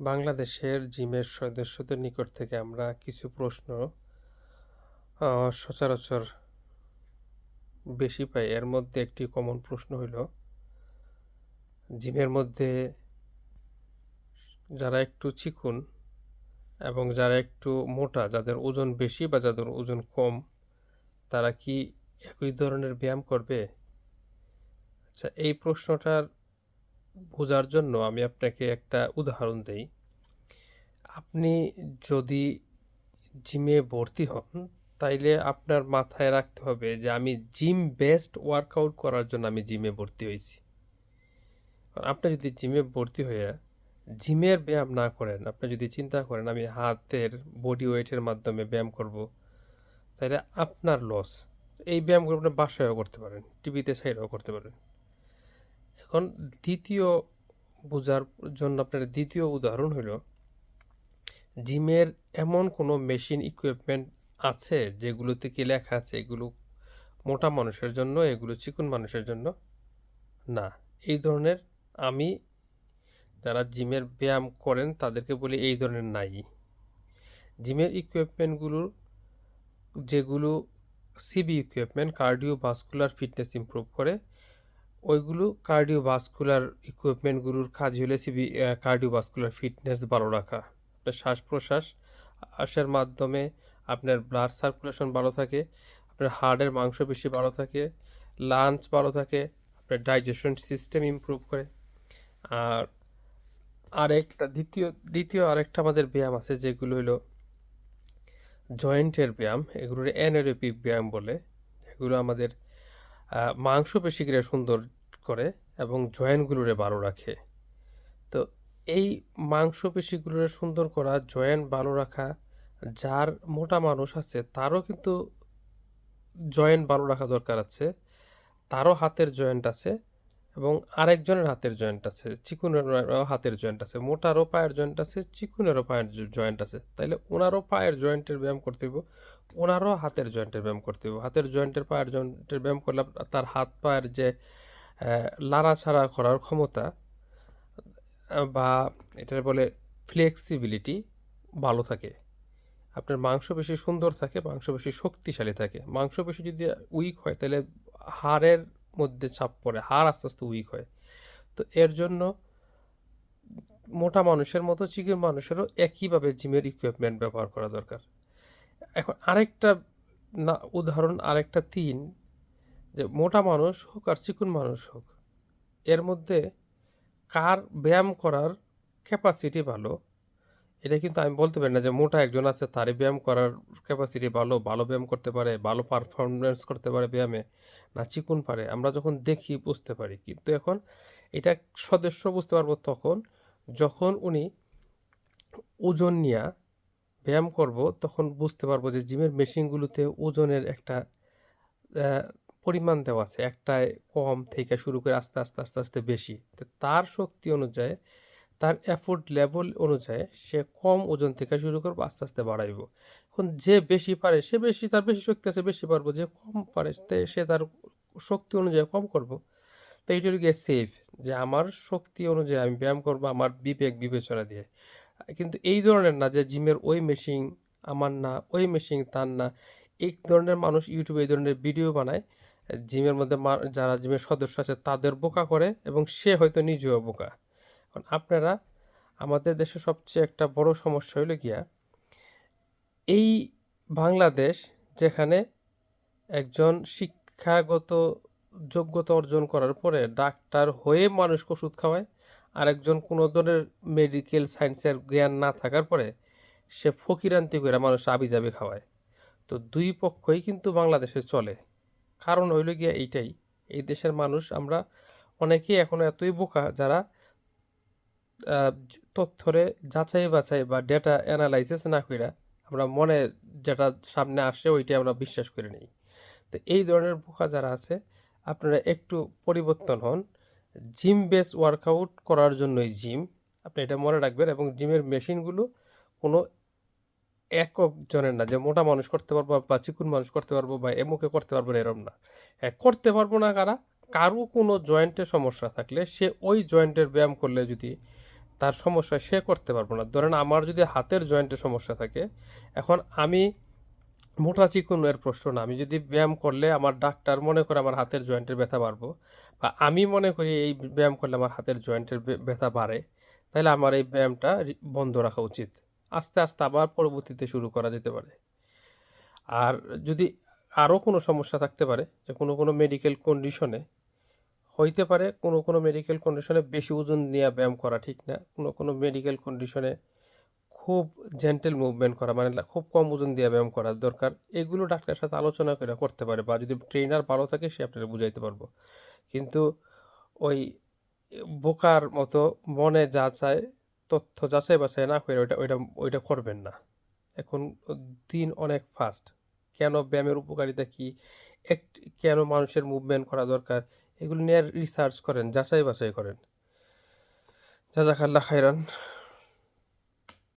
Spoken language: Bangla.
বাংলাদেশের জিমের সদস্যদের নিকট থেকে আমরা কিছু প্রশ্ন সচরাচর বেশি পাই। এর মধ্যে একটি কমন প্রশ্ন হইল, জিমের মধ্যে যারা একটু চিকুন এবং যারা একটু মোটা, যাদের ওজন বেশি বা যাদের ওজন কম, তারা কি একই ধরনের ব্যায়াম করবে? আচ্ছা এই প্রশ্নটার বোঝার জন্য আমি আপনাকে একটা উদাহরণ দেই। আপনি যদি জিমে ভর্তি হন, তাইলে আপনার মাথায় রাখতে হবে যে আমি জিম বেস্ট ওয়ার্কআউট করার জন্য আমি জিমে ভর্তি হয়েছি। আপনি যদি জিমে ভর্তি হয়ে জিমের ব্যায়াম না করেন, আপনি যদি চিন্তা করেন আমি হাতের বডি ওয়েটের মাধ্যমে ব্যায়াম করব তাহলে আপনার লস এই ব্যায়ামগুলো আপনি বাসায়ও করতে পারেন টিভিতে সাইডেও করতে পারেন। এখন দ্বিতীয় বোঝার জন্য আপনার দ্বিতীয় উদাহরণ হলো, জিমের এমন কোনো মেশিন ইকুইপমেন্ট আছে যেগুলোতে কি লেখা আছে? এগুলো মোটা মানুষের জন্য, এগুলো চিকন মানুষের জন্য? না। এই ধরনের আমি যারা জিমের ব্যায়াম করেন তাদেরকে বলি এই ধরনের নাই। জিমের ইকুইপমেন্টগুলোর যেগুলো সিবি equipment cardio vascular fitness improve করে ওইগুলো কার্ডিওভাস্কুলার ইকুইপমেন্টগুলোর কাজ হলে সিবি কার্ডিওভাস্কুলার ফিটনেস ভালো রাখা। আপনার শ্বাস প্রশ্বাস আসার মাধ্যমে আপনার ব্লাড সার্কুলেশন ভালো থাকে, আপনার হার্টের মাংসপেশি ভালো থাকে লাঞ্চ ভালো থাকে, আপনার ডাইজেশন সিস্টেম ইমপ্রুভ করে। আর আরেকটা দ্বিতীয় দ্বিতীয় আরেকটা আমাদের ব্যায়াম আছে যেগুলো হলো জয়েন্টের ব্যায়াম, এগুলোর অ্যানারোবিক ব্যায়াম বলে এগুলো আমাদের আহ, মাংসপেশিগুলো সুন্দর করে এবং জয়েন্টগুলোরে ভালো রাখে। তো এই মাংসপেশিগুলোরে সুন্দর করা জয়েন্ট ভালো রাখা যার মোটা মানুষ আছে তারও কিন্তু জয়েন্ট ভালো রাখা দরকার আছে তারও হাতের জয়েন্ট আছে এবং আরেকজনের হাতের জয়েন্ট আছে, চিকুনেরও হাতের জয়েন্ট আছে, মোটারও পায়ের জয়েন্ট আছে, চিকুনেরও পায়ের জয়েন্ট আছে। তাইলে ওনারও পায়ের জয়েন্টের ব্যায়াম করতে হইব, ওনারও হাতের জয়েন্টের ব্যায়াম করতে হইব। হাতের জয়েন্টের পায়ের জয়েন্টের ব্যায়াম করলে তার হাত পায়ের যে লাড়াছাড়া করার ক্ষমতা বা এটা বলে ফ্লেক্সিবিলিটি ভালো থাকে। আপনার মাংস মাংসপেশি সুন্দর থাকে মাংসপেশি শক্তিশালী থাকে। মাংসপেশি যদি উইক হয় তাহলে হাড়ের মধ্যে চাপ পড়ে, হাড় আস্তে আস্তে উইক হয়। তো এর জন্য মোটা মানুষের মতো চিকন মানুষেরও একইভাবে জিমের ইকুইপমেন্ট ব্যবহার করা দরকার। এখন আরেকটা না, উদাহরণ, আরেকটা তিন, যে মোটা মানুষ হোক আর চিকুন মানুষ হোক, এর মধ্যে কার ব্যায়াম করার ক্যাপাসিটি ভালো এটা কিন্তু আমি বলতে পারি না যে মোটা একজন আছে, তারই ব্যায়াম করার ক্যাপাসিটি ভালো ভালো ব্যায়াম করতে পারে, ভালো পারফরমেন্স করতে পারে ব্যায়ামে, না চিকুন পারে। আমরা যখন দেখি বুঝতে পারি। কিন্তু এখন এটা সদস্য বুঝতে পারব তখন, যখন উনি ওজন নিয়ে ব্যায়াম করব, তখন বুঝতে পারব যে জিমের মেশিনগুলোতে ওজনের একটা পরিমাণ দেওয়া আছে। একটায় কম থেকে শুরু করে আস্তে আস্তে আস্তে আস্তে বেশি। তার শক্তি অনুযায়ী তার এফোর্ট লেভেল অনুযায়ী সে কম ওজন থেকে শুরু করব আস্তে আস্তে বাড়াইব। এখন যে বেশি পারে, সে বেশি, তার বেশি শক্তি আছে, বেশি পারব। যে কম পারে সে তার শক্তি অনুযায়ী কম করব। তো এইটা গিয়ে সেফ যে আমার শক্তি অনুযায়ী আমি ব্যায়াম করব, আমার বিবেক বিবেচনা দিয়ে। কিন্তু এই ধরনের না, যে জিমের ওই মেশিন আমার না, ওই মেশিন তার না, এই ধরনের মানুষ ইউটিউবে এই ধরনের ভিডিও বানায়, জিমের মধ্যে যারা জিমের সদস্য আছে, তাদের বোকা করে এবং সে হয়তো নিজেও বোকা। এখন আপনারা আমাদের দেশে সবচেয়ে একটা বড় সমস্যা হলো গিয়া, এই বাংলাদেশ যেখানে একজন শিক্ষাগত যোগ্যতা অর্জন করার পরে ডাক্তার হয়ে মানুষকে ওষুধ খাওয়ায় আর একজন কোনো ধরনের মেডিকেল সায়েন্সের জ্ঞান না থাকার পরে সে ফকিরান্তি করে মানুষ আবিজাবি খাওয়ায়। তো দুই পক্ষই কিন্তু বাংলাদেশে চলে। কারণ হইল গিয়া এইটাই, এই দেশের মানুষ আমরা অনেকেই এখন এতই বোকা যারা তথ্যরে যাচাই বাছাই বা ডেটা অ্যানালাইসিস না কইরা আমরা মনে যেটা সামনে আসে ওইটাই আমরা বিশ্বাস করে নিই। তো এই ধরনের বোকা যারা আছে, আপনারা একটু পরিবর্তন হন। জিম বেস ওয়ার্কআউট করার জন্যই জিম আপনি এটা মনে রাখবেন এবং জিমের মেশিনগুলো কোনো একক জনের না, যে মোটা মানুষ করতে পারব বা চিকুন মানুষ করতে পারব বা এমুকে করতে পারব না, এরম না। হ্যাঁ করতে পারব না কারা? কারও কোনো জয়েন্টে সমস্যা থাকলে সে ওই জয়েন্টের ব্যায়াম করলে যদি তার সমস্যা সে করতে পারব না। ধরেন আমার যদি হাতের জয়েন্টের সমস্যা থাকে, এখন আমি মোটা চিকনের প্রশ্ন না, আমি যদি ব্যায়াম করলে আমার ডাক্তার মনে করে আমার হাতের জয়েন্টের ব্যথা বাড়বো বা আমি মনে করি এই ব্যায়াম করলে আমার হাতের জয়েন্টের ব্যথা বাড়ে, তাহলে আমার এই ব্যায়ামটা বন্ধ রাখা উচিত। আস্তে আস্তে আবার পরবর্তীতে শুরু করা যেতে পারে। আর যদি আরও কোনো সমস্যা থাকতে পারে, যে কোনো কোনো মেডিকেল কন্ডিশনে হইতে পারে, কোনো কোনো মেডিকেল কন্ডিশনে বেশি ওজন নিয়ে ব্যায়াম করা ঠিক না। কোনো কোনো মেডিকেল কন্ডিশনে খুব জেন্টেল মুভমেন্ট করা মানে খুব কম ওজন দিয়ে ব্যায়াম করা দরকার। এগুলো ডাক্তারের সাথে আলোচনা করে করতে পারে বা যদি ট্রেনার ভালো থাকে সে আপনাকে বুঝাইতে পারব। কিন্তু ওই বোকার মতো মনে যা চায়, তথ্য যাচাই বাছাই না করে ওইটা ওইটা ওইটা করবেন না। এখন দিন অনেক ফাস্ট কেন ব্যায়ামের উপকারিতা কি? এক, কেন মানুষের মুভমেন্ট করা দরকার? এগুলো নিয়ে রিসার্চ করেন যাচাই বাছাই করেন। জাজাকাল্লা খাইরান